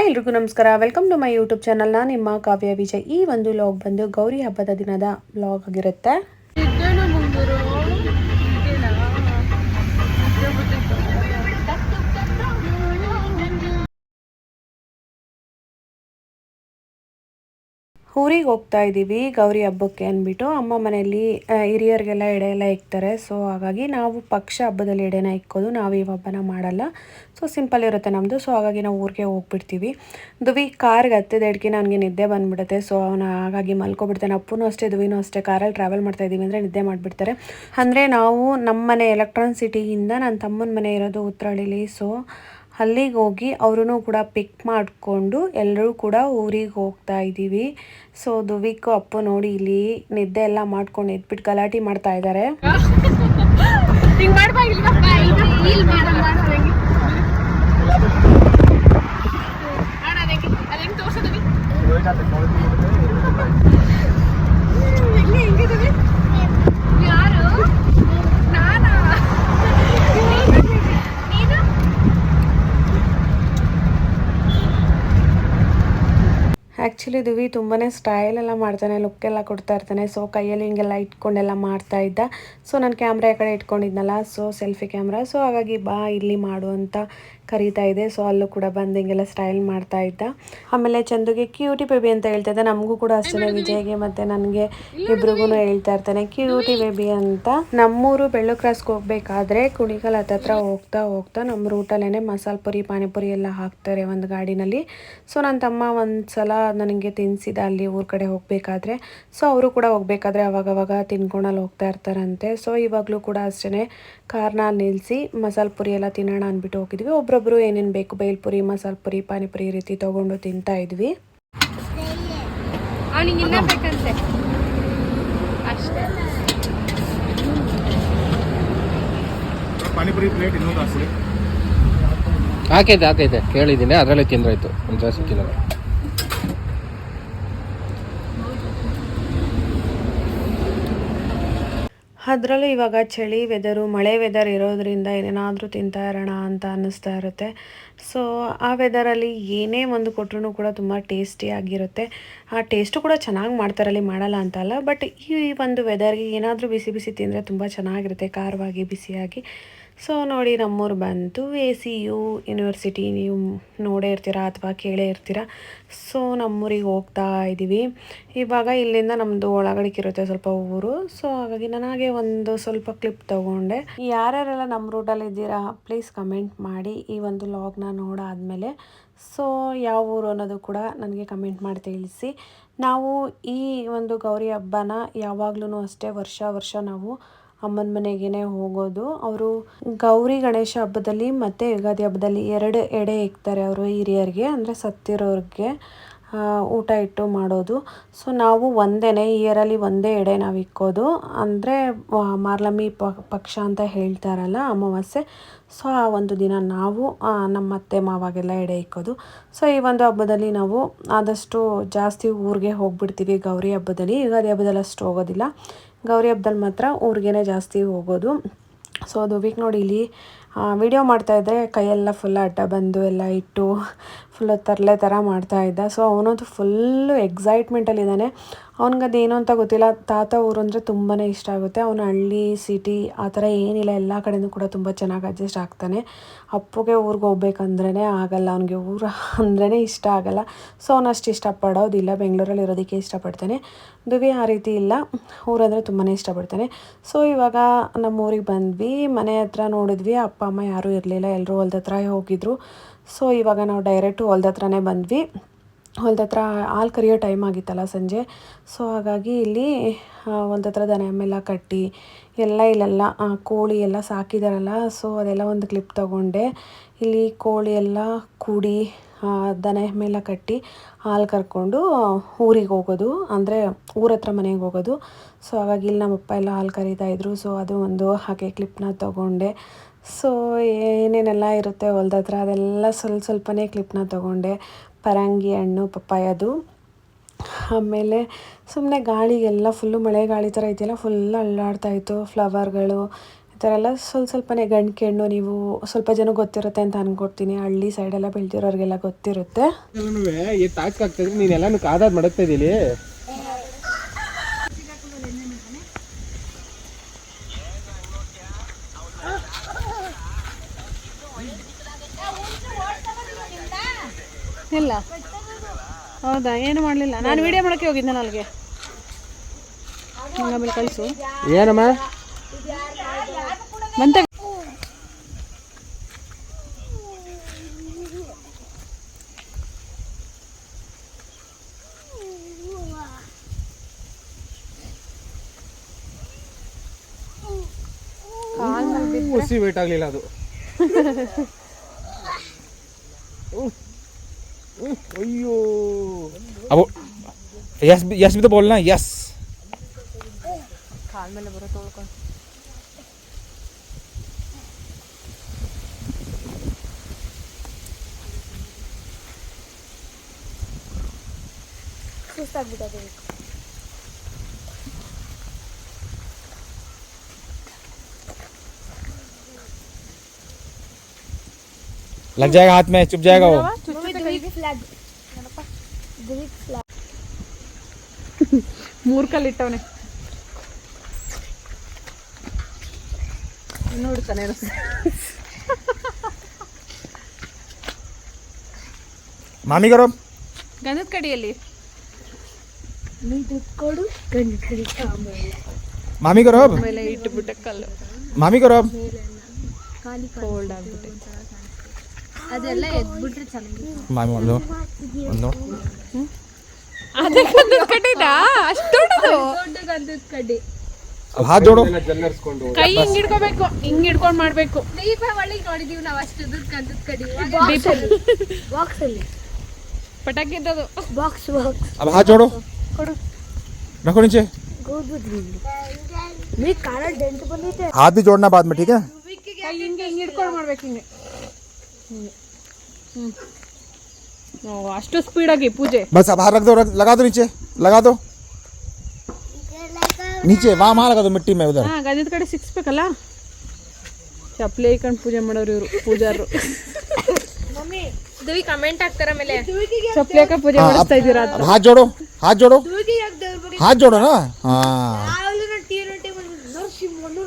Hi ಎಲ್ರಿಗೂ ನಮಸ್ಕಾರ. Welcome to my YouTube channel ನಿಮ್ಮ ಕಾವ್ಯ ವಿಜಯ್. ಈ ಒಂದು ಲಾಗ್ ಬಂದು ಗೌರಿ ಹಬ್ಬದ ದಿನದ ಬ್ಲಾಗ್ ಆಗಿರುತ್ತೆ. ಊರಿಗೆ ಹೋಗ್ತಾ ಇದ್ದೀವಿ, ಗೌರಿ ಹಬ್ಬಕ್ಕೆ ಅಂದ್ಬಿಟ್ಟು. ಅಮ್ಮ ಮನೆಯಲ್ಲಿ ಹಿರಿಯರಿಗೆಲ್ಲ ಎಡೆ ಎಲ್ಲ ಇಕ್ತಾರೆ. ಸೊ ಹಾಗಾಗಿ ನಾವು ಪಕ್ಷ ಹಬ್ಬದಲ್ಲಿ ಎಡೆನ ಇಕ್ಕೋದು ನಾವು ಈ ಹಬ್ಬನ ಮಾಡಲ್ಲ. ಸೊ ಸಿಂಪಲ್ ಇರುತ್ತೆ ನಮ್ಮದು ಸೊ ಹಾಗಾಗಿ ನಾವು ಊರಿಗೆ ಹೋಗ್ಬಿಡ್ತೀವಿ. ದುವಿ, ಕಾರ್ಗೆ ಹತ್ತಿದ ಎಡ್ಗೆ ನನಗೆ ನಿದ್ದೆ ಬಂದ್ಬಿಡುತ್ತೆ. ಸೊ ಅವನ ಹಾಗಾಗಿ ಮಲ್ಕೊಬಿಡ್ತಾನೆ ಅಪ್ಪನೂ ಅಷ್ಟೇ, ದುವಿನೂ ಅಷ್ಟೇ, ಕಾರಲ್ಲಿ ಟ್ರಾವೆಲ್ ಮಾಡ್ತಾ ಇದ್ದೀವಿ ಅಂದರೆ ನಿದ್ದೆ ಮಾಡಿಬಿಡ್ತಾರೆ. ಅಂದರೆ ನಾವು ನಮ್ಮ ಮನೆ ಎಲೆಕ್ಟ್ರಾನ್ ಸಿಟಿಯಿಂದ ನನ್ನ ತಮ್ಮನ ಮನೆ ಇರೋದು ಉತ್ರಹಳ್ಳಿಲಿ ಸೊ ಅಲ್ಲಿಗೆ ಹೋಗಿ ಅವ್ರೂ ಕೂಡ ಪಿಕ್ ಮಾಡಿಕೊಂಡು ಎಲ್ಲರೂ ಕೂಡ ಊರಿಗೆ ಹೋಗ್ತಾ ಇದ್ದೀವಿ ಸೊ ದುವಿಕ್ ಅಪ್ಪು ನೋಡಿ ಇಲ್ಲಿ ನಿದ್ದೆ ಎಲ್ಲ ಮಾಡ್ಕೊಂಡು ಎದ್ಬಿಟ್ಟು ಗಲಾಟೆ ಮಾಡ್ತಾ ಇದ್ದಾರೆ ಹಿಂಗ್ ಮಾಡ್ಬಾ ಇಲ್ಲಿ ಬಾ. ಇಲ್ಲಿ ಮಾಡು, ಮಾಡು ಅದಂಗೆ. ಮಾಡು ಅದಂಗೆ. ಅದಂಗೆ ತೋರ್ಸು ದುವಿ. ಹ್ಮ್, ಇಲ್ಲಿ ಹೆಂಗೆ ದುವಿ? ಯಾರು ನಾನಾ ನೀನು ಆ್ಯಕ್ಚುಲಿ ದುವಿ ತುಂಬಾ ಸ್ಟೈಲ್ ಎಲ್ಲ ಮಾಡ್ತಾನೆ ಲುಕ್ ಎಲ್ಲ ಕೊಡ್ತಾ ಇರ್ತಾನೆ. ಸೊ ಕೈಯಲ್ಲಿ ಹಿಂಗೆಲ್ಲ ಇಟ್ಕೊಂಡೆಲ್ಲ ಮಾಡ್ತಾ ಇದ್ದ. ಸೊ ನಾನು ಕ್ಯಾಮ್ರಾ ಕಡೆ ಇಟ್ಕೊಂಡಿದ್ನಲ್ಲ ಸೊ ಸೆಲ್ಫಿ ಕ್ಯಾಮ್ರಾ ಸೊ ಹಾಗಾಗಿ ಬಾ, ಇಲ್ಲಿ ಮಾಡು ಕರೀತಾ ಇದೆ. ಸೊ ಅಲ್ಲೂ ಕೂಡ ಬಂದು ಹಿಂಗೆಲ್ಲ ಸ್ಟೈಲ್ ಮಾಡ್ತಾ ಇದ್ದ. ಆಮೇಲೆ ಚಂದುಗೆ ಕ್ಯೂಟಿ ಬೇಬಿ ಅಂತ ಹೇಳ್ತಾ ಇದ್ದ. ನಮಗೂ ಕೂಡ ಅಷ್ಟೇ ವಿಜಯ್ಗೆ ಮತ್ತು ನನಗೆ ಇಬ್ರಿಗೂ ಹೇಳ್ತಾ ಇರ್ತಾನೆ. ಕ್ಯೂಟಿ ಬೇಬಿ ಅಂತ. ನಮ್ಮೂರು ಬೆಳ್ಳು ಕ್ರಾಸ್ಗೆ ಹೋಗ್ಬೇಕಾದ್ರೆ ಕುಣಿಗಲ್ ಹತ್ತತ್ರ ಹೋಗ್ತಾ ಹೋಗ್ತಾ ನಮ್ಮ ರೂಟಲ್ಲೇ ಮಸಾಲ ಪುರಿ ಪಾನಿಪುರಿ ಎಲ್ಲ ಹಾಕ್ತಾರೆ ಒಂದು ಗಾಡಿನಲ್ಲಿ. ಸೊ ನನ್ನ ತಮ್ಮ ಒಂದು ಸಲ ನನಗೆ ತಿನ್ಸಿದ ಅಲ್ಲಿ ಊರ ಕಡೆ ಹೋಗಬೇಕಾದ್ರೆ. ಸೊ ಅವರು ಕೂಡ ಹೋಗ್ಬೇಕಾದ್ರೆ ಅವಾಗವಾಗ ತಿನ್ಕೊಂಡಲ್ಲಿ ಹೋಗ್ತಾ ಇರ್ತಾರಂತೆ. ಸೊ ಇವಾಗಲೂ ಕೂಡ ಅಷ್ಟೇ ಕಾರ್ನ ನಿಲ್ಲಿಸಿ ಮಸಾಲ ಪುರಿ ಎಲ್ಲ ತಿನ್ನೋಣ ಅಂದ್ಬಿಟ್ಟು ಹೋಗಿದ್ವಿ. ಒಬ್ರೊಬ್ರು ಏನೇನು ಬೇಕು ಬೇಲ್ಪುರಿ ಮಸಾಲ ಪುರಿ ಪಾನಿಪುರಿ ಈ ರೀತಿ ತೊಗೊಂಡು ತಿಂತಾ ಇದ್ವಿ. ಹಾಕೈತೆ ಹಾಕೈತೆ ಕೇಳಿದ್ದೀನಿ. ಅದರಲ್ಲೇ ತಿಂದ್ರಾಯ್ತು. ಒಂದು ಜಾಸ್ತಿ ತಿನ್ನಲ್ಲ ಅದರಲ್ಲೂ ಇವಾಗ ಚಳಿ ವೆದರು ಮಳೆ ವೆದರ್ ಇರೋದರಿಂದ ಏನೇನಾದರೂ ತಿಂತಾ ಇರೋಣ ಅಂತ ಅನ್ನಿಸ್ತಾ ಇರುತ್ತೆ. ಸೊ ಆ ವೆದರಲ್ಲಿ ಏನೇ ಒಂದು ಕೊಟ್ಟರು ಕೂಡ ತುಂಬ ಟೇಸ್ಟಿಯಾಗಿರುತ್ತೆ ಆ ಟೇಸ್ಟು ಕೂಡ ಚೆನ್ನಾಗಿ ಮಾಡ್ತಾರಲ್ಲಿ ಮಾಡಲ್ಲ ಅಂತಲ್ಲ ಬಟ್ ಈ ಒಂದು ವೆದರ್ಗೆ ಏನಾದರೂ ಬಿಸಿ ಬಿಸಿ ತಿಂದರೆ ತುಂಬ ಚೆನ್ನಾಗಿರುತ್ತೆ, ಖಾರವಾಗಿ, ಬಿಸಿಯಾಗಿ. ಸೊ ನೋಡಿ ನಮ್ಮೂರು ಬಂತು ಎ ಸಿ ಯು ಯೂನಿವರ್ಸಿಟಿ ನೀವು ನೋಡೇ ಇರ್ತೀರಾ ಅಥವಾ ಕೇಳೇ ಇರ್ತೀರಾ? ಸೊ ನಮ್ಮೂರಿಗೆ ಹೋಗ್ತಾ ಇದ್ದೀವಿ. ಇವಾಗ ಇಲ್ಲಿಂದ ನಮ್ಮದು ಒಳಗಡೆಗಿರುತ್ತೆ ಸ್ವಲ್ಪ ಊರು. ಸೊ ಹಾಗಾಗಿ ನನಗೆ ಒಂದು ಸ್ವಲ್ಪ ಕ್ಲಿಪ್ ತೊಗೊಂಡೆ. ಯಾರ್ಯಾರೆಲ್ಲ ನಮ್ಮ ರೂಟಲ್ಲಿ ಇದ್ದೀರಾ ಪ್ಲೀಸ್ ಕಮೆಂಟ್ ಮಾಡಿ ಈ ಒಂದು ಲಾಗ್ನ ನೋಡಾದಮೇಲೆ ಸೊ ಯಾವ ಊರು ಅನ್ನೋದು ಕೂಡ ನನಗೆ ಕಮೆಂಟ್ ಮಾಡಿ ತಿಳಿಸಿ. ನಾವು ಈ ಒಂದು ಗೌರಿ ಹಬ್ಬನ ಯಾವಾಗ್ಲೂ ಅಷ್ಟೇ ವರ್ಷ ವರ್ಷ ನಾವು ಅಮ್ಮನ ಮನೆಗೇ ಹೋಗೋದು. ಅವರು ಗೌರಿ ಗಣೇಶ ಹಬ್ಬದಲ್ಲಿ ಮತ್ತು ಯುಗಾದಿ ಹಬ್ಬದಲ್ಲಿ ಎರಡು ಎಡೆ ಇಕ್ತಾರೆ ಅವರು ಹಿರಿಯರಿಗೆ, ಅಂದರೆ ಸತ್ತಿರೋರಿಗೆ ಊಟ ಇಟ್ಟು ಮಾಡೋದು. ಸೊ ನಾವು ಒಂದೇ ಇಯರಲ್ಲಿ ಒಂದೇ ಎಡೆ ನಾವು ಇಕ್ಕೋದು. ಅಂದರೆ ಮಾರ್ಲಮ್ಮಿ ಪಕ್ಷ ಅಂತ ಹೇಳ್ತಾರಲ್ಲ ಅಮಾವಾಸ್ಯೆ. ಸೊ ಆ ಒಂದು ದಿನ ನಾವು ನಮ್ಮ ಅತ್ತೆ ಮಾವಾಗೆಲ್ಲ ಎಡೆ ಇಕ್ಕೋದು. ಸೊ ಈ ಒಂದು ಹಬ್ಬದಲ್ಲಿ ನಾವು ಆದಷ್ಟು ಜಾಸ್ತಿ ಊರಿಗೆ ಹೋಗ್ಬಿಡ್ತೀವಿ ಗೌರಿ ಹಬ್ಬದಲ್ಲಿ. ಯುಗಾದಿ ಹಬ್ಬದಲ್ಲಿ ಅಷ್ಟು ಹೋಗೋದಿಲ್ಲ. ಗೌರಿ ಹಬ್ಬದಲ್ಲಿ ಮಾತ್ರ ಊರಿಗೇನೆ ಜಾಸ್ತಿ ಹೋಗೋದು. ಸೊ ಅದು ವೀಕ್ ನೋಡಿ ಇಲ್ಲಿ ವಿಡಿಯೋ ಮಾಡ್ತಾಯಿದ್ರೆ ಕೈಯೆಲ್ಲ ಫುಲ್ ಅಡ್ಡ ಬಂದು ಎಲ್ಲ ಇಟ್ಟು ಫುಲ್ಲು ತರಲೆ ಥರ ಮಾಡ್ತಾಯಿದ್ದ ಸೊ ಅವನಂತೂ ಫುಲ್ಲು ಎಕ್ಸೈಟ್ಮೆಂಟಲ್ಲಿದ್ದಾನೆ ಅವ್ನಿಗದು ಏನು ಅಂತ ಗೊತ್ತಿಲ್ಲ. ತಾತ ಊರು ಅಂದರೆ ತುಂಬಾ ಇಷ್ಟ ಆಗುತ್ತೆ. ಅವನು ಹಳ್ಳಿ ಸಿಟಿ ಆ ಥರ ಏನಿಲ್ಲ. ಎಲ್ಲ ಕಡೆಯೂ ಕೂಡ ತುಂಬ ಚೆನ್ನಾಗಿ ಅಡ್ಜಸ್ಟ್ ಆಗ್ತಾನೆ. ಅಪ್ಪಗೆ ಊರಿಗೆ ಹೋಗ್ಬೇಕಂದ್ರೇ ಆಗಲ್ಲ. ಅವನಿಗೆ ಊರು ಅಂದ್ರೇ ಇಷ್ಟ ಆಗಲ್ಲ. ಸೊ ಅವನು ಅಷ್ಟು ಇಷ್ಟಪಡೋದಿಲ್ಲ. ಬೆಂಗಳೂರಲ್ಲಿ ಇರೋದಕ್ಕೆ ಇಷ್ಟಪಡ್ತಾನೆ. ದುವಿ ಆ ರೀತಿ ಇಲ್ಲ. ಊರಂದರೆ ತುಂಬಾ ಇಷ್ಟಪಡ್ತಾನೆ. ಸೊ ಇವಾಗ ನಮ್ಮ ಊರಿಗೆ ಬಂದ್ವಿ. ಮನೆ ಹತ್ರ ನೋಡಿದ್ವಿ. ಅಪ್ಪ, ಅಮ್ಮ ಯಾರೂ ಇರಲಿಲ್ಲ. ಎಲ್ಲರೂ ಹೊಲ್ದ ಹತ್ರ ಹೋಗಿದ್ರು. ಸೊ ಇವಾಗ ನಾವು ಡೈರೆಕ್ಟು ಹೊಲ್ದ ಹತ್ರನೇ ಬಂದ್ವಿ. ಹೊಲ್ದ ಹತ್ರ ಹಾಲು ಕರಿಯೋ ಟೈಮ್ ಆಗಿತ್ತಲ್ಲ ಸಂಜೆ. ಸೊ ಹಾಗಾಗಿ ಇಲ್ಲಿ ಹೊಲ್ದ ಹತ್ರ ದನ ಎಲ್ಲ ಕಟ್ಟಿ, ಎಲ್ಲ ಇಲ್ಲೆಲ್ಲ ಕೋಳಿ ಎಲ್ಲ ಸಾಕಿದಾರಲ್ಲ ಸೊ ಅದೆಲ್ಲ ಒಂದು ಕ್ಲಿಪ್ ತಗೊಂಡೆ. ಇಲ್ಲಿ ಕೋಳಿ ಎಲ್ಲ ಕೂಡಿ ದನ ಎಮ್ಮೆಲ್ಲ ಕಟ್ಟಿ ಹಾಲು ಕರ್ಕೊಂಡು ಊರಿಗೆ ಹೋಗೋದು. ಅಂದರೆ ಊರ ಹತ್ರ ಮನೆಗೆ ಹೋಗೋದು. ಸೊ ಹಾಗಾಗಿ ಇಲ್ಲಿ ನಮ್ಮಪ್ಪ ಎಲ್ಲ ಹಾಲು ಕರೀತಾ ಇದ್ರು. ಸೊ ಅದು ಒಂದು ಹಾಗೆ ಕ್ಲಿಪ್ನ ತಗೊಂಡೆ. ಸೊ ಏನೇನೆಲ್ಲ ಇರುತ್ತೆ ಹೊಲ್ದ ಹತ್ರ ಅದೆಲ್ಲ ಸ್ವಲ್ಪ ಸ್ವಲ್ಪನೇ ಕ್ಲಿಪ್ನ ತಗೊಂಡೆ. ಪರಂಗಿ, ಹಣ್ಣು ಪಪ್ಪಾಯದು ಆಮೇಲೆ ಸುಮ್ಮನೆ ಗಾಳಿಗೆಲ್ಲ ಫುಲ್ಲು ಮಳೆ ಗಾಳಿ ಥರ ಇದೆಯಲ್ಲ ಫುಲ್ ಇತ್ತು. ಫ್ಲವರ್ಗಳು ಎಲ್ಲ ಸ್ವಲ್ಪ ಸ್ವಲ್ಪನೇ ಗಂಟೆ ಹೆಣ್ಣು ನೀವು ಸ್ವಲ್ಪ ಜನ ಗೊತ್ತಿರುತ್ತೆ ಅಂತ ಅನ್ಕೊಡ್ತೀನಿ. ಹಳ್ಳಿ ಸೈಡೆಲ್ಲ ಬೆಳೆದಿರೋರಿಗೆಲ್ಲ ಗೊತ್ತಿರುತ್ತೆ. ಟಾಸ್ಕ್ ಆಗ್ತದೆ ನೀನ್ ಎಲ್ಲಾನು ಕಾದಾದ ಮಾಡುತ್ತಾ ಇದೀಲಿ ಇಲ್ಲ ಹೌದಾ ಏನು ಮಾಡಲಿಲ್ಲ ನಾನು ವಿಡಿಯೋ ಮಾಡೋಕ್ಕೆ ಹೋಗಿದ್ದೆ ನನಗೆ ಕಳಿಸು ಏನಮ್ಮ ಬಂತ ವೇಟ್ ಆಗಲಿಲ್ಲ ಅದು अयो अब यस यस भी तो बोलना यस खाल में लबरा तोड़ कर भी लग जाएगा हाथ में चुप जाएगा वो ಮೂರು ಕಲ್ಲಿಟ್ಟವನೆ ನೋಡ್ತಾನೆ ಮಾಮಿಗರು? ಗಂಧದ ಕಡಿಯಲ್ಲಿ. ಕೊಡು ಗಂಧ ಕಡಿ ಮಾಮಿಗರು? ಇಟ್ಟು ಬಿಟ್ಟ ಕಲ್ಲು. ಮಾಮಿಗರು? ಕೋಲ್ಡ್ ಆಗ್ಬಿಟ್ಟೆ. ಅದೆಲ್ಲ ಎದ್ಬಿಟ್ರೆ ಚೆನ್ನಾಗಿ मामी बोल दो बोल दो ಅದೇ ಗಂಧದ ಕಡ್ಡಿದ ಅಷ್ಟು ದೊಡ್ಡದು ದೊಡ್ಡ ಗಂಧದ ಕಡ್ಡಿ अब हाथ जोड़ो ಜನ್ನರ್ಸ್ಕೊಂಡು ಕೈ ಹಿಂಗ್ ಹಿಡ್ಕೋಬೇಕು ಹಿಂಗ್ ಹಿಡ್ಕೊಂಡ್ ಮಾಡ್ಬೇಕು ದೀಪಾವಳಿಗೆ ನೋಡಿದೀವಿ ನಾವು ಅಷ್ಟು ದೊಡ್ಡ ಗಂಧದ ಕಡ್ಡಿ ಬಾಕ್ಸ್ ಅಲ್ಲಿ ಪಟಾಕಿ ಇದ್ದದು ಬಾಕ್ಸ್ ಬಾಕ್ಸ್ अब हाथ जोड़ो रखो नीचे ನೀ ಕಾರ ಡೆಂಟ್ ಬಂದೈತೆ हाथ भी जोड़ना बाद में ठीक है ಕೈ ಹಿಂಗೆ ಹಿಂಗ್ ಹಿಡ್ಕೊಂಡು ಮಾಡ್ಬೇಕು ಹಿಂಗೆ ಹಿಂಗೆ ಹ್ಮ್ ಓ ಅಷ್ಟು ಸ್ಪೀಡಾಗಿ ಪೂಜೆ बस अब हाथ रख दो रख, लगा दो नीचे लगा दो नीचे वहाँ वहाँ लगा दो मिट्टी में उधर ಹಾ ಗಂಧದ ಕಡೆ ಸಿಕ್ಸ್ಬೇಕಲ್ಲ ಚಪ್ಪಲಿ ಹಾಕೊಂಡು ಪೂಜೆ ಮಾಡೋರು ಇವರು ಪೂಜಾರರು ದಿವಿ ಕಮೆಂಟ್ ಹಾಕ್ತಾರ ಆಮೇಲೆ ಚಪ್ಪಲಿ ಹಾಕ ಪೂಜೆ हाँ, ಮಾಡಿಸ್ತಾ अब, ಇದ್ದೀರಾ अब हाथ जोड़ो हाथ जोड़ो हाथ जोड़ो ना हाँ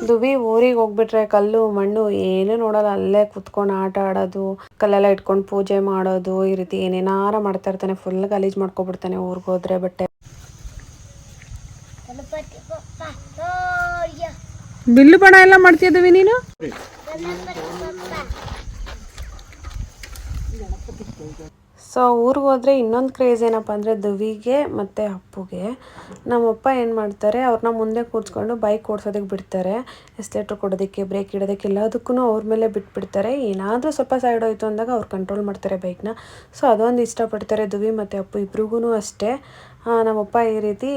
ದುಬಿ ಊರಿಗೆ ಹೋಗ್ಬಿಟ್ರೆ ಕಲ್ಲು ಮಣ್ಣು ಏನು ನೋಡಲ್ಲ. ಅಲ್ಲೇ ಕುತ್ಕೊಂಡು ಆಟ ಆಡೋದು ಕಲ್ಲೆಲ್ಲ ಇಟ್ಕೊಂಡು ಪೂಜೆ ಮಾಡೋದು ಈ ರೀತಿ ಏನೇನಾರ ಮಾಡ್ತಾ ಇರ್ತಾನೆ. ಫುಲ್ ಗಲೀಜ್ ಮಾಡ್ಕೊಬಿಡ್ತಾನೆ ಊರಿಗೆ ಹೋದ್ರೆ ಬಟ್ಟೆ. ಬಿಲ್ಲು ಬಣ ಎಲ್ಲ ಮಾಡ್ತಿದ್ದೀವಿ ನೀನು? ಸೊ ಊರಿಗೆ ಹೋದರೆ ಇನ್ನೊಂದು ಕ್ರೇಜ್ ಏನಪ್ಪ ಅಂದರೆ ದುವಿಗೆ ಮತ್ತು ಅಪ್ಪುಗೆ. ನಮ್ಮಪ್ಪ ಏನು ಮಾಡ್ತಾರೆ ಅವ್ರನ್ನ ಮುಂದೆ ಕೂರಿಸ್ಕೊಂಡು ಬೈಕ್ ಓಡಿಸೋದಕ್ಕೆ ಬಿಡ್ತಾರೆ. ಎಸ್ಲೇಟ್ರ್ ಕೊಡೋದಕ್ಕೆ ಬ್ರೇಕ್ ಇಡೋದಕ್ಕೆ ಎಲ್ಲದಕ್ಕೂ ಅವ್ರ ಮೇಲೆ ಬಿಟ್ಬಿಡ್ತಾರೆ. ಏನಾದರೂ ಸ್ವಲ್ಪ ಸೈಡ್ ಹೋಯ್ತು ಅಂದಾಗ ಅವ್ರು ಕಂಟ್ರೋಲ್ ಮಾಡ್ತಾರೆ ಬೈಕ್ನ ಸೊ ಅದೊಂದು ಇಷ್ಟಪಡ್ತಾರೆ ದುವಿ ಮತ್ತು ಅಪ್ಪು ಇಬ್ರಿಗೂ ಅಷ್ಟೇ. ನಮ್ಮಪ್ಪ ಈ ರೀತಿ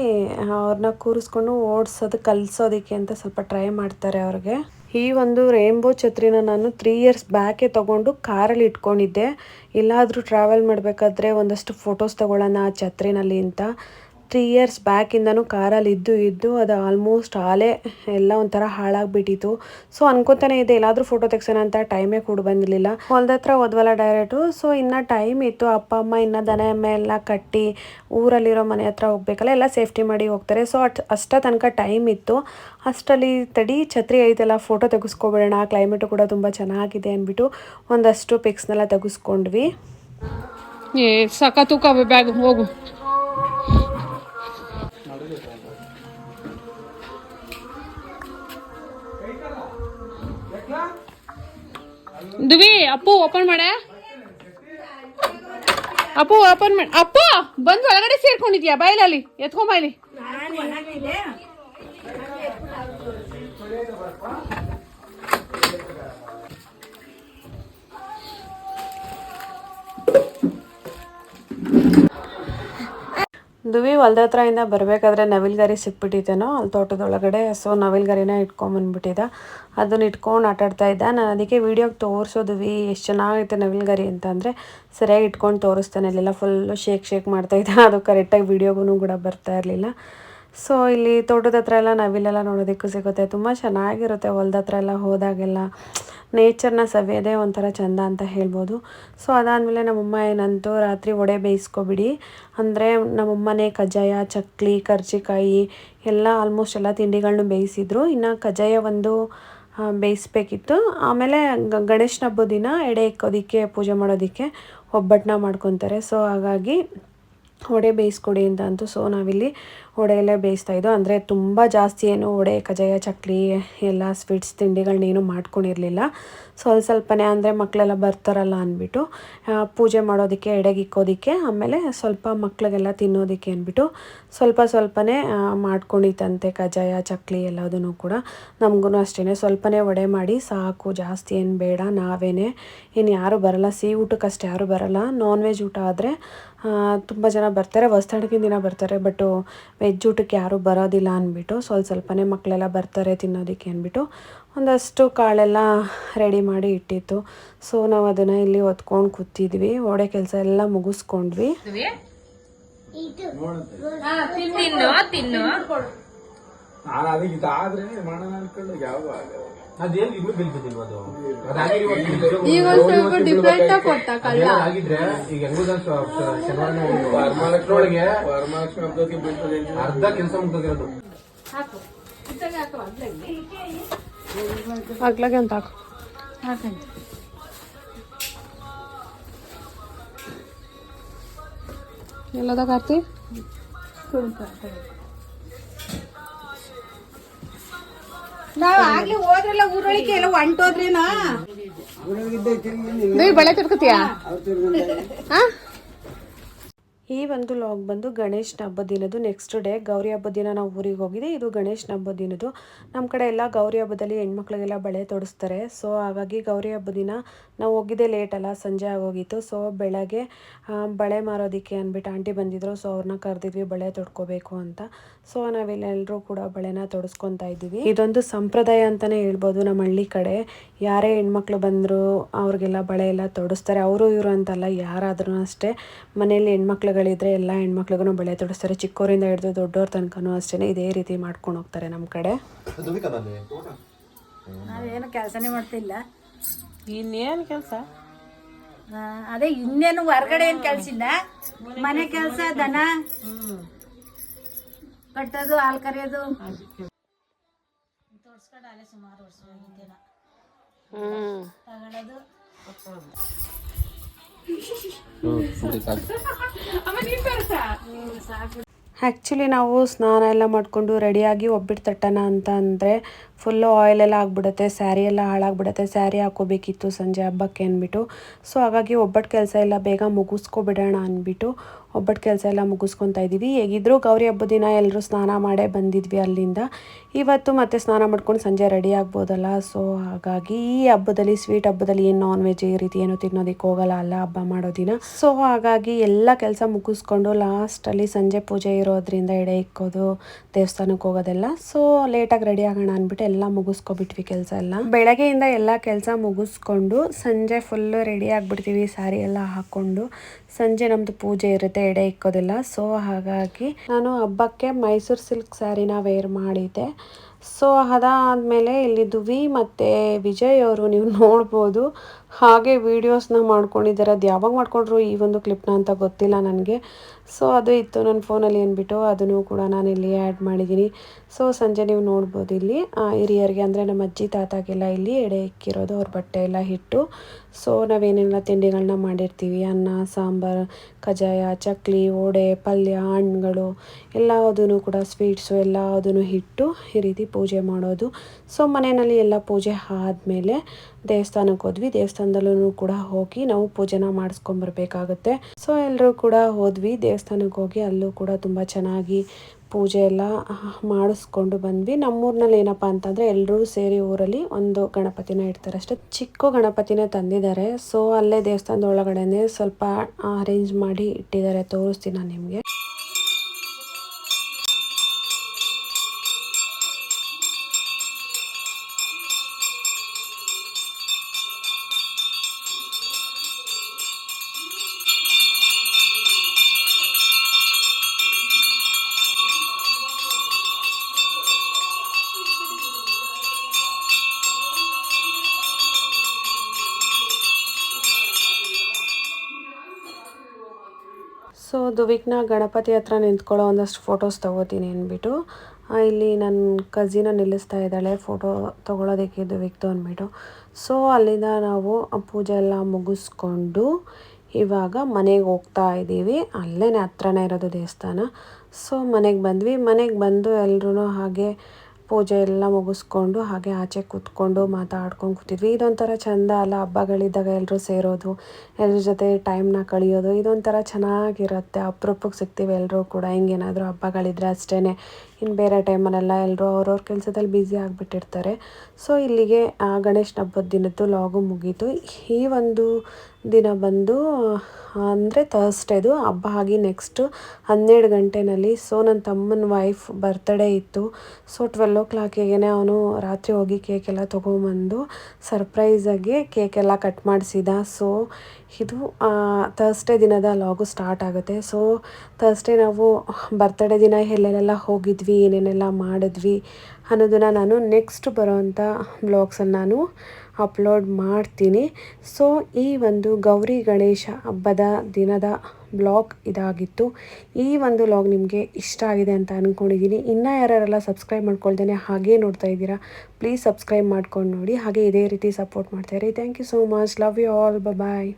ಅವ್ರನ್ನ ಕೂರಿಸ್ಕೊಂಡು ಓಡಿಸೋದು, ಕಲಿಸೋದಕ್ಕೆ ಅಂತ ಸ್ವಲ್ಪ ಟ್ರೈ ಮಾಡ್ತಾರೆ ಅವ್ರಿಗೆ. ಈ ಒಂದು ರೇನ್ಬೋ ಛತ್ರಿನ ನಾನು ತ್ರೀ ಇಯರ್ಸ್ ಬ್ಯಾಕೆ ತೊಗೊಂಡು ಕಾರಲ್ಲಿ ಇಟ್ಕೊಂಡಿದ್ದೆ. ಎಲ್ಲಾದರೂ ಟ್ರಾವೆಲ್ ಮಾಡಬೇಕಾದ್ರೆ ಒಂದಷ್ಟು ಫೋಟೋಸ್ ತೊಗೊಳ್ಳೋಣ ಆ ಛತ್ರಿನಲ್ಲಿ ಅಂತ. ತ್ರೀ ಇಯರ್ಸ್ ಬ್ಯಾಕಿಂದನೂ ಕಾರಲ್ಲಿ ಇದ್ದು ಇದ್ದು ಅದು ಆಲ್ಮೋಸ್ಟ್ ಆಲೇ ಎಲ್ಲ ಒಂಥರ ಹಾಳಾಗ್ಬಿಟ್ಟಿತ್ತು. ಸೊ ಅನ್ಕೋತಾನೆ ಇದೆ ಎಲ್ಲಾದರೂ ಫೋಟೋ ತೆಗ್ಸೋಣ ಅಂತ ಟೈಮೇ ಕೂಡ ಬಂದಿರಲಿಲ್ಲ. ಹೊಲ್ದ ಹತ್ರ ಹೋದ್ವಲ್ಲ ಡೈರೆಕ್ಟು ಸೊ ಇನ್ನು ಟೈಮ್ ಇತ್ತು, ಅಪ್ಪ, ಅಮ್ಮ, ಇನ್ನೂ ದನ, ಎಮ್ಮೆ ಎಲ್ಲ ಕಟ್ಟಿ ಊರಲ್ಲಿರೋ ಮನೆ ಹತ್ರ ಹೋಗ್ಬೇಕಲ್ಲ, ಎಲ್ಲ ಸೇಫ್ಟಿ ಮಾಡಿ ಹೋಗ್ತಾರೆ. ಸೊ ಅಟ್, ಅಷ್ಟ ತನಕ ಟೈಮ್ ಇತ್ತು. ಅಷ್ಟರಲ್ಲಿ ತಡಿ ಛತ್ರಿ ಐತೆಲ್ಲ ಫೋಟೋ ತೆಗೆಸ್ಕೊಬಿಡೋಣ ಕ್ಲೈಮೇಟು ಕೂಡ ತುಂಬ ಚೆನ್ನಾಗಿದೆ ಅಂದ್ಬಿಟ್ಟು ಒಂದಷ್ಟು ಪಿಕ್ಸ್ನೆಲ್ಲ ತೆಗೆಸ್ಕೊಂಡ್ವಿ. ಏ, ಸಖತ್ ಬ್ಯಾಗ್ ಹೋಗು. ದುವಿ ಅಪ್ಪು ಓಪನ್ ಮಾಡ. ಅಪ್ಪು ಓಪನ್ ಮಾಡಿ ಅಪ್ಪ ಬಂದು ಒಳಗಡೆ ಸೇರ್ಕೊಂಡಿದ್ಯಾ? ಬಾಯ್ಲಲ್ಲಿ ಎತ್ಕೊಂಬಾಯ್ಲಿ ದುವಿ ಹೊಲ್ದ ಹತ್ರದಿಂದ ಬರಬೇಕಾದ್ರೆ ನವಿಲ್ಗರಿ ಸಿಕ್ಬಿಟ್ಟಿದ್ದೇನೋ ಅಲ್ಲಿ ತೋಟದೊಳಗಡೆ. ಸೊ ನವಿಲ್ಗರಿನ ಇಟ್ಕೊಂಬಂದ್ಬಿಟ್ಟಿದ್ದ ಅದನ್ನ ಇಟ್ಕೊಂಡು ಆಟಾಡ್ತಾ ಇದ್ದ. ನಾನು ಅದಕ್ಕೆ ವೀಡಿಯೋಗೆ ತೋರಿಸೋದುವಿ ಎಷ್ಟು ಚೆನ್ನಾಗೈತೆ ನವಿಲ್ಗರಿ ಅಂತ ಅಂದರೆ ಸರಿಯಾಗಿ ಇಟ್ಕೊಂಡು ತೋರಿಸ್ತಾನೆ. ಇರಲಿಲ್ಲ ಫುಲ್ಲು ಶೇಕ್ ಶೇಕ್ ಮಾಡ್ತಾ ಇದ್ದ. ಅದು ಕರೆಕ್ಟಾಗಿ ವೀಡಿಯೋಗೂ ಕೂಡ ಬರ್ತಾ ಇರಲಿಲ್ಲ. ಸೊ ಇಲ್ಲಿ ತೋಟದ ಹತ್ರ ಎಲ್ಲ ನವಿಲೆಲ್ಲ ನೋಡೋದಕ್ಕೂ ಸಿಗುತ್ತೆ. ತುಂಬ ಚೆನ್ನಾಗಿರುತ್ತೆ ಹೊಲದ ಹತ್ರ ಎಲ್ಲ ಹೋದಾಗೆಲ್ಲ. ನೇಚರ್ನ ಸವಿಯೋದೇ ಒಂಥರ ಚಂದ ಅಂತ ಹೇಳ್ಬೋದು. ಸೊ ಅದಾದಮೇಲೆ ನಮ್ಮಮ್ಮ ಏನಂತೂ, ರಾತ್ರಿ ಒಡೆ ಬೇಯಿಸ್ಕೊಬಿಡಿ. ಅಂದರೆ ನಮ್ಮಮ್ಮನೇ ಕಜ್ಜಾಯ, ಚಕ್ಲಿ, ಕರ್ಜಿಕಾಯಿ ಎಲ್ಲ ಆಲ್ಮೋಸ್ಟ್ ಎಲ್ಲ ತಿಂಡಿಗಳನ್ನೂ ಬೇಯಿಸಿದ್ರು. ಇನ್ನು ಕಜ್ಜಾಯ ಒಂದು ಬೇಯಿಸ್ಬೇಕಿತ್ತು. ಆಮೇಲೆ ಗಣೇಶನ ಹಬ್ಬದ ದಿನ ಎಡೆ ಇಕ್ಕೋದಕ್ಕೆ ಪೂಜೆ ಮಾಡೋದಕ್ಕೆ ಒಬ್ಬಟ್ಟನ್ನ ಮಾಡ್ಕೊತಾರೆ. ಸೊ ಹಾಗಾಗಿ ಒಡೆ ಬೇಯಿಸ್ಕೊಡಿ ಅಂತ ಅಂತೂ. ಸೊ ನಾವಿಲ್ಲಿ ವಡೆಯಲ್ಲೇ ಬೇಯಿಸ್ತಾ ಇದ್ದೋ, ಅಂದರೆ ತುಂಬ ಜಾಸ್ತಿ ಏನು ವಡೆ ಕಜಾಯ ಚಕ್ಲಿ, ಎಲ್ಲ ಸ್ವೀಟ್ಸ್ ತಿಂಡಿಗಳನ್ನೇನು ಮಾಡ್ಕೊಂಡಿರಲಿಲ್ಲ. ಸ್ವಲ್ಪ ಸ್ವಲ್ಪನೇ ಅಂದರೆ ಮಕ್ಕಳೆಲ್ಲ ಬರ್ತಾರಲ್ಲ ಅಂದ್ಬಿಟ್ಟು ಪೂಜೆ ಮಾಡೋದಕ್ಕೆ, ಎಡೆಗೆ ಇಕ್ಕೋದಕ್ಕೆ, ಆಮೇಲೆ ಸ್ವಲ್ಪ ಮಕ್ಕಳಿಗೆಲ್ಲ ತಿನ್ನೋದಕ್ಕೆ ಅಂದ್ಬಿಟ್ಟು ಸ್ವಲ್ಪ ಸ್ವಲ್ಪನೇ ಮಾಡ್ಕೊಂಡಿತ್ತಂತೆ ಕಜಾಯ ಚಕ್ಲಿ ಎಲ್ಲದೂ ಕೂಡ. ನಮಗೂ ಅಷ್ಟೇ ಸ್ವಲ್ಪನೇ ವಡೆ ಮಾಡಿ, ಸಾಕು, ಜಾಸ್ತಿ ಏನು ಬೇಡ, ನಾವೇನೇ. ಇನ್ನು ಯಾರು ಬರಲ್ಲ, ಸಿಹಿ ಊಟಕ್ಕಷ್ಟೇ ಯಾರು ಬರಲ್ಲ. ನಾನ್ ವೆಜ್ ಊಟ ಆದರೆ ತುಂಬ ಜನ ಬರ್ತಾರೆ ಹೊಸ್ತಾಡ್ಕಿನ ದಿನ ಬರ್ತಾರೆ ಬಟ್ಟು ವೆಜ್ ಊಟಕ್ಕೆ ಯಾರೂ ಬರೋದಿಲ್ಲ ಅಂದ್ಬಿಟ್ಟು ಸ್ವಲ್ಪ ಸ್ವಲ್ಪನೇ ಮಕ್ಕಳೆಲ್ಲ ಬರ್ತಾರೆ ತಿನ್ನೋದಕ್ಕೆ ಅಂದ್ಬಿಟ್ಟು ಒಂದಷ್ಟು ಕಾಳೆಲ್ಲ ರೆಡಿ ಮಾಡಿ ಇಟ್ಟಿತ್ತು. ಸೊ ನಾವು ಅದನ್ನು ಇಲ್ಲಿ ಹೊತ್ಕೊಂಡು ಕೂತಿದ್ವಿ ಒಡೆ ಕೆಲಸ ಎಲ್ಲ ಮುಗಿಸ್ಕೊಂಡ್ವಿ. ತಿನ್ನು ತಿನ್ನು. ನಾನು ಅದಕ್ಕೆ ಇದಾದ್ರೆ ಮಾಡೋಣ ಅನ್ಕೊಂಡು ಯಾವ ಅದೇನು ಇನ್ನೂ ಬೀಳ್ತಿದ್ದಿಲ್ವ ಅದು ಅದಾಗಿರಿ ಈಗ ಒಂದ್ ಸ್ವಲ್ಪ ಡಿಫ್ರೆಂಟ್ ಆಗಿ ಕೊಟ್ಟ ಕಳ್ಳ ಆಗಿದ್ರೆ ಈಗ ಹೆಂಗುದ ಶನಿವಾರ ವರಮಹಾಲಕ್ಷ್ಮಿ ವರಮಹಾಲಕ್ಷ್ಮಿ ಹಬ್ಬಕ್ಕೆ ಬೀಳ್ತದೆ ಅಂತ ಅರ್ಧ ಕೆಲಸ ಮುಗ್ದೋಗಿರೋದು ಆಗ್ಲಾಗೆ ಅಂತ ಹಾಕು ಎಲ್ಲದ ಕಾರ್ತಿ ನಾವ್ ಆಗ್ಲಿ ಹೋದ್ರಲ್ಲ ಊರೊಳಿಗೆ ಎಲ್ಲ ಹೊಂಟೋದ್ರೇನಾ? ಬಳೆ ತಿರ್ಕತಿಯಾ? ಈ ಒಂದು ಲಾಗ್ ಬಂದು ಗಣೇಶನ ಹಬ್ಬದ ದಿನದ್ದು ನೆಕ್ಸ್ಟ್ ಡೇ ಗೌರಿ ಹಬ್ಬದ ದಿನ ನಾವು ಊರಿಗೆ ಹೋಗಿದೆ ಇದು ಗಣೇಶನ ಹಬ್ಬದ ದಿನದ್ದು. ನಮ್ಮ ಕಡೆ ಎಲ್ಲ ಗೌರಿ ಹಬ್ಬದಲ್ಲಿ ಹೆಣ್ಮಕ್ಳಿಗೆಲ್ಲ ಬಳೆ ತೊಡಿಸ್ತಾರೆ. ಸೊ ಹಾಗಾಗಿ ಗೌರಿ ಹಬ್ಬದ ದಿನ ನಾವು ಹೋಗಿದ್ದೆ ಲೇಟ್ ಅಲ್ಲ, ಸಂಜೆ ಆಗೋಗಿತ್ತು. ಸೊ ಬೆಳಗ್ಗೆ ಬಳೆ ಮಾರೋದಕ್ಕೆ ಅಂದ್ಬಿಟ್ಟು ಆಂಟಿ ಬಂದಿದ್ರು. ಸೊ ಅವ್ರನ್ನ ಕರೆದಿದ್ವಿ, ಬಳೆ ತೊಡ್ಕೋಬೇಕು ಅಂತ. ಸೊ ನಾವಿಲ್ಲೆಲ್ಲರೂ ಕೂಡ ಬಳೆನ ತೊಡಸ್ಕೊತಾ ಇದ್ದೀವಿ. ಇದೊಂದು ಸಂಪ್ರದಾಯ ಅಂತಲೇ ಹೇಳ್ಬೋದು ನಮ್ಮ ಹಳ್ಳಿ ಕಡೆ. ಯಾರೇ ಹೆಣ್ಮಕ್ಳು ಬಂದರು ಅವ್ರಿಗೆಲ್ಲ ಬಳೆ ಎಲ್ಲ ತೊಡಿಸ್ತಾರೆ. ಅವರು ಇವರು ಅಂತಲ್ಲ, ಯಾರಾದ್ರೂ ಅಷ್ಟೇ. ಮನೇಲಿ ಹೆಣ್ಮಕ್ಳುಗಳಿದ್ರೆ ಎಲ್ಲ ಹೆಣ್ಮಕ್ಳಿಗೂ ಬಳೆ ತೊಡಿಸ್ತಾರೆ. ಚಿಕ್ಕವರಿಂದ ಹಿಡಿದು ದೊಡ್ಡವ್ರ ತನಕನೂ ಅಷ್ಟೇ ಇದೇ ರೀತಿ ಮಾಡ್ಕೊಂಡು ಹೋಗ್ತಾರೆ ನಮ್ಮ ಕಡೆ. ನಾವೇನು ಕೆಲಸನೇ ಮಾಡ್ತಿಲ್ಲ. ಇನ್ನೇನು ಕೆಲಸ? ಆ, ಅದೇ ಇನ್ನೇನು ಹೊರಗಡೆ ಏನು ಕೆಲಸ ಇಲ್ಲ ಮನೆ ಕೆಲಸ ದನ. ಕಟ್ಟೋದು ಹಾಲು ಕರೆಯೋದು. ಆ್ಯಕ್ಚುಲಿ ನಾವು ಸ್ನಾನ ಎಲ್ಲ ಮಾಡಿಕೊಂಡು ರೆಡಿಯಾಗಿ ಒಬ್ಬಿಟ್ಟು ತಟ್ಟೋಣ ಅಂತ ಅಂದರೆ ಫುಲ್ಲು ಆಯಿಲ್ ಎಲ್ಲ ಆಗಿಬಿಡುತ್ತೆ ಸ್ಯಾರಿ ಎಲ್ಲ ಹಾಳಾಗ್ಬಿಡುತ್ತೆ ಸ್ಯಾರಿ ಹಾಕೋಬೇಕಿತ್ತು ಸಂಜೆ ಹಬ್ಬಕ್ಕೆ ಅಂದ್ಬಿಟ್ಟು. ಸೊ ಹಾಗಾಗಿ ಒಬ್ಬಟ್ಟು ಕೆಲಸ ಎಲ್ಲ ಬೇಗ ಮುಗಿಸ್ಕೊಬಿಡೋಣ ಅಂದ್ಬಿಟ್ಟು ಒಬ್ಬಟ್ಟು ಕೆಲಸ ಎಲ್ಲ ಮುಗಿಸ್ಕೊತಾ ಇದ್ದೀವಿ. ಹೇಗಿದ್ರು ಗೌರಿ ಹಬ್ಬದ ದಿನ ಎಲ್ಲರೂ ಸ್ನಾನ ಮಾಡೇ ಬಂದಿದ್ವಿ ಅಲ್ಲಿಂದ. ಇವತ್ತು ಮತ್ತೆ ಸ್ನಾನ ಮಾಡ್ಕೊಂಡು ಸಂಜೆ ರೆಡಿ ಆಗ್ಬೋದಲ್ಲ. ಸೊ ಹಾಗಾಗಿ ಈ ಹಬ್ಬದಲ್ಲಿ ಸ್ವೀಟ್ ಹಬ್ಬದಲ್ಲಿ ಏನು ನಾನ್ ವೆಜ್ ಈ ರೀತಿ ಏನು ತಿನ್ನೋದಕ್ಕೆ ಹೋಗಲ್ಲ ಅಲ್ಲ ಹಬ್ಬ ಮಾಡೋ ದಿನ. ಸೊ ಹಾಗಾಗಿ ಎಲ್ಲ ಕೆಲಸ ಮುಗಿಸ್ಕೊಂಡು ಲಾಸ್ಟಲ್ಲಿ ಸಂಜೆ ಪೂಜೆ ಇರೋದ್ರಿಂದ ಎಡೆ ಇಕ್ಕೋದು, ದೇವಸ್ಥಾನಕ್ಕೆ ಹೋಗೋದೆಲ್ಲ. ಸೊ ಲೇಟಾಗಿ ರೆಡಿ ಆಗೋಣ ಅಂದ್ಬಿಟ್ಟು ಎಲ್ಲ ಮುಗಿಸ್ಕೊಬಿಟ್ವಿ ಕೆಲಸ ಎಲ್ಲ. ಬೆಳಗ್ಗೆಯಿಂದ ಎಲ್ಲ ಕೆಲಸ ಮುಗಿಸ್ಕೊಂಡು ಸಂಜೆ ಫುಲ್ಲು ರೆಡಿ ಆಗಿಬಿಡ್ತೀವಿ ಸ್ಯಾರಿ ಎಲ್ಲ ಹಾಕ್ಕೊಂಡು ಸಂಜೆ ನಮ್ಮದು ಪೂಜೆ ಇರುತ್ತೆ, ಎಡೆ ಇಕ್ಕೋದಿಲ್ಲ. ಸೊ ಹಾಗಾಗಿ ನಾನು ಹಬ್ಬಕ್ಕೆ ಮೈಸೂರು ಸಿಲ್ಕ್ ಸ್ಯಾರಿನ ವೇರ್ ಮಾಡಿದ್ದೆ. ಸೊ ಅದಾದಮೇಲೆ ಇಲ್ಲಿ ದುವಿ ಮತ್ತು ವಿಜಯ್ ಅವರು ನೀವು ನೋಡ್ಬೋದು. ಹಾಗೆ ವೀಡಿಯೋಸ್ನ ಮಾಡ್ಕೊಂಡಿದ್ದಾರೆ ಅದು ಯಾವಾಗ ಮಾಡ್ಕೊಂಡ್ರು ಈ ಒಂದು ಕ್ಲಿಪ್ನ ಅಂತ ಗೊತ್ತಿಲ್ಲ ನನಗೆ. ಸೊ ಅದು ಇತ್ತು. ನನ್ನ ಫೋನಲ್ಲಿ ಅಂದ್ಬಿಟ್ಟು ಅದನ್ನು ಕೂಡ ನಾನು ಇಲ್ಲಿ ಆ್ಯಡ್ ಮಾಡಿದ್ದೀನಿ ಸೊ ಸಂಜೆ ನೀವು ನೋಡ್ಬೋದು ಇಲ್ಲಿ. ಹಿರಿಯರಿಗೆ ಅಂದರೆ ನಮ್ಮ ಅಜ್ಜಿ ತಾತಾಗೆಲ್ಲ ಇಲ್ಲಿ ಎಡೆ ಇಕ್ಕಿರೋದು ಅವ್ರ ಬಟ್ಟೆ ಎಲ್ಲ ಹಿಟ್ಟು ಸೊ ನಾವೇನೆಲ್ಲ ತಿಂಡಿಗಳನ್ನ ಮಾಡಿರ್ತೀವಿ. ಅನ್ನ, ಸಾಂಬಾರು ಕಜಾಯ ಚಕ್ಲಿ ಓಡೆ ಪಲ್ಯ, ಹಣ್ಣುಗಳು ಎಲ್ಲದನ್ನು ಕೂಡ ಸ್ವೀಟ್ಸು ಎಲ್ಲದನ್ನು ಹಿಟ್ಟು ಈ ರೀತಿ ಪೂಜೆ ಮಾಡೋದು. ಸೊ ಮನೆಯಲ್ಲಿ ಎಲ್ಲ ಪೂಜೆ ಆದಮೇಲೆ ದೇವಸ್ಥಾನಕ್ಕೆ ಹೋದ್ವಿ. ದೇವಸ್ಥಾನದಲ್ಲೂ ಕೂಡ ಹೋಗಿ ನಾವು ಪೂಜೆನ ಮಾಡಿಸ್ಕೊಂಬರ್ಬೇಕಾಗುತ್ತೆ. ಸೊ ಎಲ್ಲರೂ ಕೂಡ ಹೋದ್ವಿ. ದೇವಸ್ಥಾನಕ್ಕೆ ಹೋಗಿ ಅಲ್ಲೂ ಕೂಡ ತುಂಬ ಚೆನ್ನಾಗಿ ಪೂಜೆ ಎಲ್ಲ ಮಾಡಿಸ್ಕೊಂಡು ಬಂದ್ವಿ. ನಮ್ಮೂರಿನಲ್ಲಿ ಏನಪ್ಪ ಅಂತಂದರೆ ಎಲ್ಲರೂ ಸೇರಿ ಊರಲ್ಲಿ ಒಂದು ಗಣಪತಿನ ಇಡ್ತಾರೆ. ಅಷ್ಟೇ ಚಿಕ್ಕ ಗಣಪತಿನ ತಂದಿದ್ದಾರೆ. ಸೊ ಅಲ್ಲೇ ದೇವಸ್ಥಾನದ ಒಳಗಡೆನೆ ಸ್ವಲ್ಪ ಅರೇಂಜ್ ಮಾಡಿ ಇಟ್ಟಿದ್ದಾರೆ. ತೋರಿಸ್ತೀನಿ ನಾನು ನಿಮಗೆ. ದುವಿಕ್ನ ಗಣಪತಿ ಹತ್ರ ನಿಂತ್ಕೊಳ್ಳೋ ಒಂದಷ್ಟು ಫೋಟೋಸ್ ತೊಗೋತೀನಿ ಅಂದ್ಬಿಟ್ಟು ಇಲ್ಲಿ ನನ್ನ ಕಝಿನ ನಿಲ್ಲಿಸ್ತಾ ಇದ್ದಾಳೆ ಫೋಟೋ ತೊಗೊಳೋದಕ್ಕೆ ದುವಿಕ್ದು ಅಂದ್ಬಿಟ್ಟು. ಸೊ ಅಲ್ಲಿಂದ ನಾವು ಪೂಜೆ ಎಲ್ಲ ಮುಗಿಸ್ಕೊಂಡು ಇವಾಗ ಮನೆಗೆ ಹೋಗ್ತಾ ಇದ್ದೀವಿ. ಅಲ್ಲೇ ಹತ್ರನೇ ಇರೋದು ದೇವಸ್ಥಾನ. ಸೊ ಮನೆಗೆ ಬಂದ್ವಿ. ಮನೆಗೆ ಬಂದು ಎಲ್ಲರೂ ಹಾಗೆ ಪೂಜೆ ಎಲ್ಲ ಮುಗಿಸ್ಕೊಂಡು ಹಾಗೆ ಆಚೆ ಕೂತ್ಕೊಂಡು ಮಾತಾಡ್ಕೊಂಡು ಕೂತಿದ್ವಿ. ಇದೊಂಥರ ಚಂದ ಅಲ್ಲ, ಹಬ್ಬಗಳಿದ್ದಾಗ ಎಲ್ಲರೂ ಸೇರೋದು ಎಲ್ಲರ ಜೊತೆ ಟೈಮ್ನ ಕಳೆಯೋದು, ಇದೊಂಥರ ಚೆನ್ನಾಗಿರುತ್ತೆ. ಅಪರೂಪಕ್ಕೆ ಸಿಗ್ತೀವಿ ಎಲ್ಲರೂ ಕೂಡ. ಹಿಂಗೇನಾದರೂ ಹಬ್ಬಗಳಿದ್ರೆ ಅಷ್ಟೇ ಇನ್ನು ಬೇರೆ ಟೈಮಲ್ಲೆಲ್ಲ ಎಲ್ಲರೂ ಅವ್ರವ್ರ ಕೆಲಸದಲ್ಲಿ ಬ್ಯುಸಿ ಆಗಿಬಿಟ್ಟಿರ್ತಾರೆ. ಸೊ ಇಲ್ಲಿಗೆ ಗಣೇಶನ ಹಬ್ಬದ ದಿನದ್ದು ಲಾಗು ಮುಗೀತು. ಈ ಒಂದು ದಿನ ಬಂದು, ಅಂದರೆ ಥರ್ಸ್ಡೇದು ಹಬ್ಬ ಆಗಿ ನೆಕ್ಸ್ಟು ಹನ್ನೆರಡು ಗಂಟೆನಲ್ಲಿ ಸೊ ನನ್ನ ತಮ್ಮನ ವೈಫ್ ಬರ್ತಡೇ ಇತ್ತು. ಸೊ ಟ್ವೆಲ್ ಓ ಕ್ಲಾಕಿಗೆ ಅವನು ರಾತ್ರಿ ಹೋಗಿ ಕೇಕೆಲ್ಲ ತೊಗೊಂಬಂದು ಸರ್ಪ್ರೈಸಾಗಿ ಕೇಕೆಲ್ಲ ಕಟ್ ಮಾಡಿಸಿದ. ಸೊ ಇದು ಥರ್ಸ್ಡೇ ದಿನದ ಲಾಗು ಸ್ಟಾರ್ಟ್ ಆಗುತ್ತೆ. ಸೊ ಥರ್ಸ್ಡೇ ನಾವು ಬರ್ತಡೇ ದಿನ ಎಲ್ಲೆಲ್ಲೆಲ್ಲ ಹೋಗಿದ್ವಿ, ಏನೇನೆಲ್ಲ ಮಾಡಿದ್ವಿ ಅನ್ನೋದನ್ನು ನಾನು ನೆಕ್ಸ್ಟ್ ಬರೋವಂಥ ಬ್ಲಾಗ್ಸನ್ನು ನಾನು ಅಪ್ಲೋಡ್ ಮಾಡ್ತೀನಿ. ಸೊ ಈ ಒಂದು ಗೌರಿ ಗಣೇಶ ಹಬ್ಬದ ದಿನದ ಬ್ಲಾಗ್ ಇದಾಗಿತ್ತು. ಈ ಒಂದು ಬ್ಲಾಗ್ ನಿಮಗೆ ಇಷ್ಟ ಆಗಿದೆ ಅಂತ ಅಂದ್ಕೊಂಡಿದ್ದೀನಿ ಇನ್ನೂ ಯಾರ್ಯಾರೆಲ್ಲ ಸಬ್ಸ್ಕ್ರೈಬ್ ಮಾಡ್ಕೊಳ್ದೇನೆ ಹಾಗೇ ನೋಡ್ತಾ ಇದ್ದೀರಾ ಪ್ಲೀಸ್ ಸಬ್ಸ್ಕ್ರೈಬ್ ಮಾಡ್ಕೊಂಡು ನೋಡಿ. ಹಾಗೆ ಇದೇ ರೀತಿ support ಮಾಡ್ತಾಯಿರಿ thank you so much love you all bye